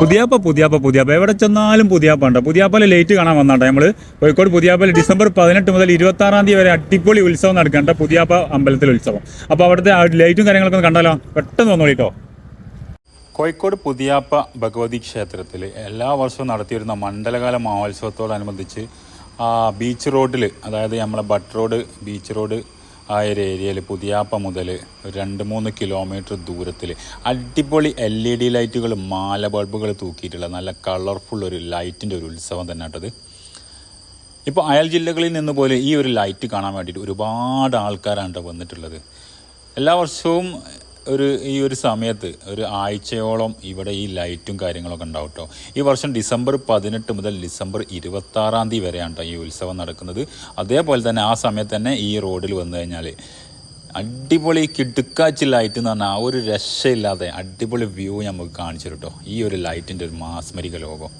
പുതിയാപ്പ പുതിയാപ്പ പുതിയാപ്പ. എവിടെ ചെന്നാലും പുതിയാപ്പ ഉണ്ട് പുതിയാപ്പല ലേറ്റ് കാണാൻ വന്നാട്ടെ നമ്മൾ. കോഴിക്കോട് പുതിയാപ്പല ഡിസംബർ പതിനെട്ട് മുതൽ ഇരുപത്തി ആറാം തീയതി വരെ അടിപൊളി ഉത്സവം നടക്കണ്ട പുതിയാപ്പ അമ്പലത്തിലെ ഉത്സവം. അപ്പോൾ അവിടുത്തെ ലൈറ്റും കാര്യങ്ങളൊക്കെ കണ്ടാലോ? പെട്ടെന്ന് വന്നോളിട്ടോ കോഴിക്കോട് പുതിയാപ്പ ഭഗവതി ക്ഷേത്രത്തിൽ എല്ലാ വർഷവും നടത്തിയിരുന്ന മണ്ഡലകാല മഹോത്സവത്തോടനുബന്ധിച്ച് ബീച്ച് റോഡിൽ അതായത് നമ്മളെ ബട്ട് റോഡ് ബീച്ച് റോഡ് ആ ഒരു ഏരിയയിൽ പുതിയാപ്പ മുതൽ രണ്ട് മൂന്ന് കിലോമീറ്റർ ദൂരത്തിൽ അടിപൊളി എൽ ഇ ഡി ലൈറ്റുകൾ മാല ബൾബുകൾ തൂക്കിയിട്ടുള്ള നല്ല കളർഫുൾ ഒരു ലൈറ്റിന്റെ ഒരു ഉത്സവം തന്നെ കേട്ടത് ഇപ്പോൾ അയൽ ജില്ലകളിൽ നിന്ന് പോലെ ഈ ഒരു ലൈറ്റ് കാണാൻ വേണ്ടിയിട്ട് ഒരുപാട് ആൾക്കാരാണ് ട്ടോ വന്നിട്ടുള്ളത്. എല്ലാ വർഷവും ഒരു ഈ ഒരു സമയത്ത് ഒരു ആഴ്ചയോളം ഇവിടെ ഈ ലൈറ്റും കാര്യങ്ങളൊക്കെ ഉണ്ടാവും കേട്ടോ ഈ വർഷം ഡിസംബർ പതിനെട്ട് മുതൽ ഡിസംബർ ഇരുപത്താറാം തീയതി വരെയാണ് കേട്ടോ ഈ ഉത്സവം നടക്കുന്നത്. അതേപോലെ തന്നെ ആ സമയത്ത് തന്നെ ഈ റോഡിൽ വന്നു കഴിഞ്ഞാൽ അടിപൊളി കിടുക്കാച്ചി ലൈറ്റ് എന്ന് പറഞ്ഞാൽ ആ ഒരു രക്ഷയില്ലാതെ അടിപൊളി വ്യൂ നമുക്ക് കാണിച്ചു കേട്ടോ ഈ ഒരു ലൈറ്റിന്റെ ഒരു മാസ്മരിക ലോകം.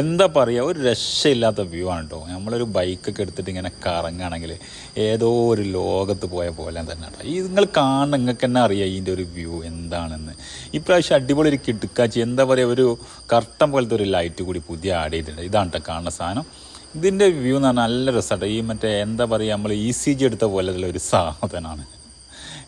എന്താ പറയുക ഒരു രക്ഷയില്ലാത്ത വ്യൂ ആണ് കേട്ടോ നമ്മളൊരു ബൈക്കൊക്കെ എടുത്തിട്ട് ഇങ്ങനെ കറങ്ങുകയാണെങ്കിൽ ഏതോ ഒരു ലോകത്ത് പോയ പോലെ തന്നെ കേട്ടോ ഈ നിങ്ങൾ കാണുന്ന നിങ്ങൾക്ക് തന്നെ അറിയാം ഇതിന്റെ ഒരു വ്യൂ എന്താണെന്ന്. ഇപ്രാവശ്യം അടിപൊളി ഒരു കിടുക്കാച്ചി എന്താ പറയുക ഒരു കർട്ടൻ പോലത്തെ ഒരു ലൈറ്റ് കൂടി പുതിയ ആഡ് ചെയ്തിട്ടുണ്ട്. ഇതാണ് കേട്ടോ കാണുന്ന സാധനം. ഇതിന്റെ വ്യൂ എന്ന് പറഞ്ഞാൽ നല്ല രസമാണ് ഈ മറ്റേ എന്താ പറയുക നമ്മൾ ഇ സി ജി എടുത്ത പോലെയുള്ള ഒരു സാധനമാണ്.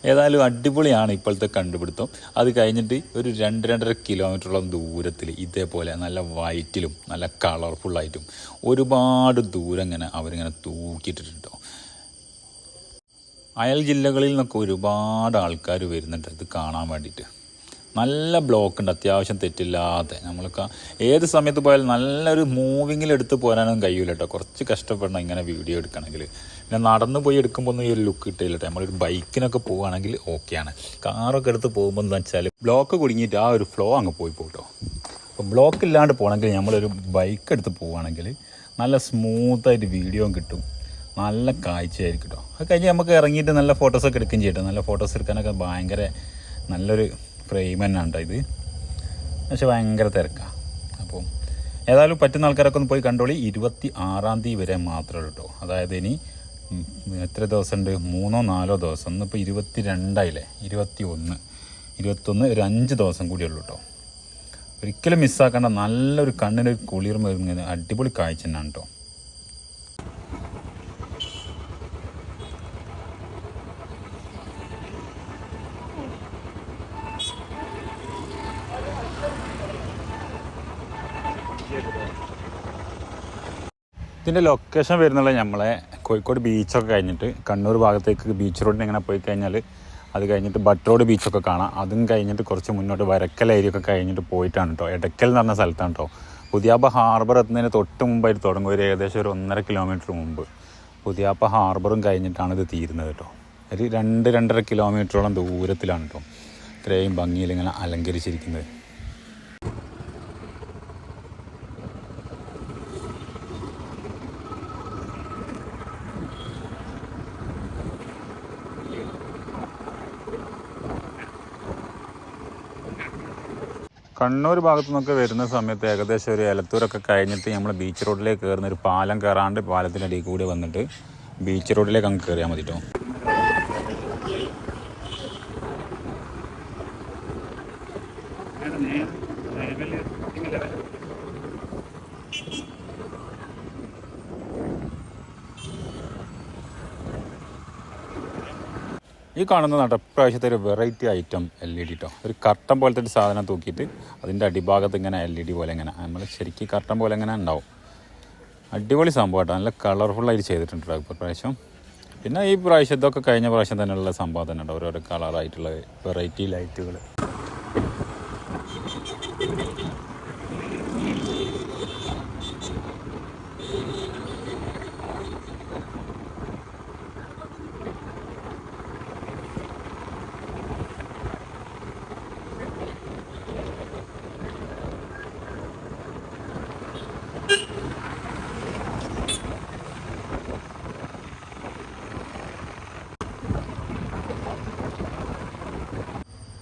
ഏതായാലും അടിപൊളിയാണ് ഇപ്പോഴത്തെ കണ്ടുപിടുത്തം. അത് കഴിഞ്ഞിട്ട് ഒരു രണ്ട് രണ്ടര കിലോമീറ്ററോളം ദൂരത്തിൽ ഇതേപോലെ നല്ല വൈറ്റിലും നല്ല കളർഫുള്ളായിട്ടും ഒരുപാട് ദൂരം ഇങ്ങനെ അവരിങ്ങനെ തൂക്കിയിട്ടിട്ടുണ്ടോ? അയൽ ജില്ലകളിൽ നിന്നൊക്കെ ഒരുപാട് ആൾക്കാർ വരുന്നുണ്ട്. ഇത് കാണാൻ വേണ്ടിയിട്ട്. നല്ല ബ്ലോക്ക് ഉണ്ട് അത്യാവശ്യം തെറ്റില്ലാതെ. നമ്മൾക്ക് ഏത് സമയത്ത് പോയാലും നല്ലൊരു മൂവിങ്ങിൽ എടുത്ത് പോരാനൊന്നും കഴിയില്ല കേട്ടോ കുറച്ച് കഷ്ടപ്പെടണം ഇങ്ങനെ വീഡിയോ എടുക്കണമെങ്കിൽ പിന്നെ നടന്നു പോയി എടുക്കുമ്പോൾ ഒന്നും ഈ ഒരു ലുക്ക് കിട്ടില്ല കേട്ടോ നമ്മളൊരു ബൈക്കിനൊക്കെ പോവുകയാണെങ്കിൽ ഓക്കെയാണ്. കാറൊക്കെ എടുത്ത് പോകുമ്പോൾ എന്താ വെച്ചാൽ ബ്ലോക്ക് കുടുങ്ങിയിട്ട് ആ ഒരു ഫ്ലോ അങ്ങ് പോയി പോട്ടോ. അപ്പോൾ ബ്ലോക്ക് ഇല്ലാണ്ട് പോകണമെങ്കിൽ നമ്മളൊരു ബൈക്ക് എടുത്ത് പോവുകയാണെങ്കിൽ നല്ല സ്മൂത്തായിട്ട് വീഡിയോ കിട്ടും. നല്ല കാഴ്ചയായിരിക്കും കേട്ടോ അത് കഴിഞ്ഞ് നമുക്ക് ഇറങ്ങിയിട്ട് നല്ല ഫോട്ടോസൊക്കെ എടുക്കുകയും ചെയ്യട്ടോ നല്ല ഫോട്ടോസ് എടുക്കാനൊക്കെ ഭയങ്കര നല്ലൊരു ഫ്രെയിം തന്നെ കേട്ടോ ഇത്. പക്ഷെ ഭയങ്കര തിരക്കാണ് അപ്പോൾ ഏതായാലും പറ്റുന്ന ആൾക്കാരൊക്കെ ഒന്ന് പോയി കണ്ടോളി. ഇരുപത്തി ആറാം തീയതി വരെ മാത്രമേ കേട്ടോ അതായത് ഇനി എത്ര എത്ര ദിവസമുണ്ട്? മൂന്നോ നാലോ ദിവസം. ഇന്നിപ്പോൾ ഇരുപത്തി രണ്ടായില്ലേ ഇരുപത്തി ഒന്ന് ഇരുപത്തൊന്ന് ഒരു അഞ്ച് ദിവസം കൂടി ഉള്ളൂ കേട്ടോ ഒരിക്കലും മിസ്സാക്കേണ്ട നല്ലൊരു കണ്ണിനൊരു കുളിർമ അടിപൊളി കാഴ്ച തന്നെയാണ് കേട്ടോ ഇതിന്റെ ലൊക്കേഷൻ വരുന്നുള്ള നമ്മളെ കോഴിക്കോട് ബീച്ചൊക്കെ കഴിഞ്ഞിട്ട് കണ്ണൂർ ഭാഗത്തേക്ക് ബീച്ച് റോഡിന് ഇങ്ങനെ പോയി കഴിഞ്ഞാൽ അത് കഴിഞ്ഞിട്ട് ബട്ടറോഡ് ബീച്ചൊക്കെ കാണാം. അതും കഴിഞ്ഞിട്ട് കുറച്ച് മുന്നോട്ട് വരക്കൽ ഏരിയ ഒക്കെ കഴിഞ്ഞിട്ട് പോയിട്ടാണ് കേട്ടോ എടക്കൽ എന്ന് പറഞ്ഞ സ്ഥലത്താണ് കേട്ടോ പുതിയാപ്പ ഹാർബർ എത്തുന്നതിന് തൊട്ട് മുമ്പായിട്ട് തുടങ്ങും. ഒരു ഏകദേശം ഒരു ഒന്നര കിലോമീറ്റർ മുമ്പ്. പുതിയാപ്പ ഹാർബറും കഴിഞ്ഞിട്ടാണ് ഇത് തീരുന്നത് കേട്ടോ ഒരു രണ്ട് രണ്ടര കിലോമീറ്ററോളം ദൂരത്തിലാണ് കേട്ടോ ഇത്രയും ഭംഗിയിൽ ഇങ്ങനെ അലങ്കരിച്ചിരിക്കുന്നത്. കണ്ണൂർ ഭാഗത്തു നിന്നൊക്കെ വരുന്ന സമയത്ത് ഏകദേശം ഒരു എലത്തൂരൊക്കെ കഴിഞ്ഞിട്ട് നമ്മൾ ബീച്ച് റോഡിലേക്ക് കയറുന്ന ഒരു പാലം കയറാണ്ട് പാലത്തിന്റെ അടിയിൽ കൂടി വന്നിട്ട് ബീച്ച് റോഡിലേക്ക് അങ്ങ് കയറിയാൽ മതി കേട്ടോ ഈ കാണുന്ന നടപ്രാവശ്യത്തെ ഒരു variety item L E D കേട്ടോ ഒരു കർട്ടൻ പോലത്തെ ഒരു സാധനം തൂക്കിയിട്ട് അതിന്റെ അടിഭാഗത്ത് ഇങ്ങനെ എൽ ഇ ഡി പോലെ ഇങ്ങനെ നമ്മൾ ശരിക്കും കർട്ടൻ പോലെ ഇങ്ങനെ ഉണ്ടാവും. അടിപൊളി സംഭവം കേട്ടോ നല്ല കളർഫുള്ളായിട്ട് ചെയ്തിട്ടുണ്ട് കേട്ടോ ഇപ്പോൾ പ്രാവശ്യം പിന്നെ ഈ പ്രാവശ്യം ഇതൊക്കെ കഴിഞ്ഞ പ്രാവശ്യം തന്നെയുള്ള സംഭവം തന്നെ ഉണ്ട് ഓരോരോ കളറായിട്ടുള്ള വെറൈറ്റി ലൈറ്റുകൾ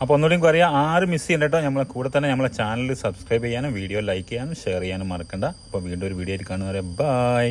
അപ്പോൾ ഒന്നുകൂടി പറയാം ആരും മിസ് ചെയ്യണ്ടോ നമ്മളെ കൂടെ തന്നെ നമ്മളെ ചാനൽ സബ്സ്ക്രൈബ് ചെയ്യാനും വീഡിയോ ലൈക്ക് ചെയ്യാനും ഷെയർ ചെയ്യാനും മറക്കണ്ട. അപ്പോൾ വീണ്ടും ഒരു വീഡിയോ ആയിട്ട് കാണുന്നവരെ ബൈ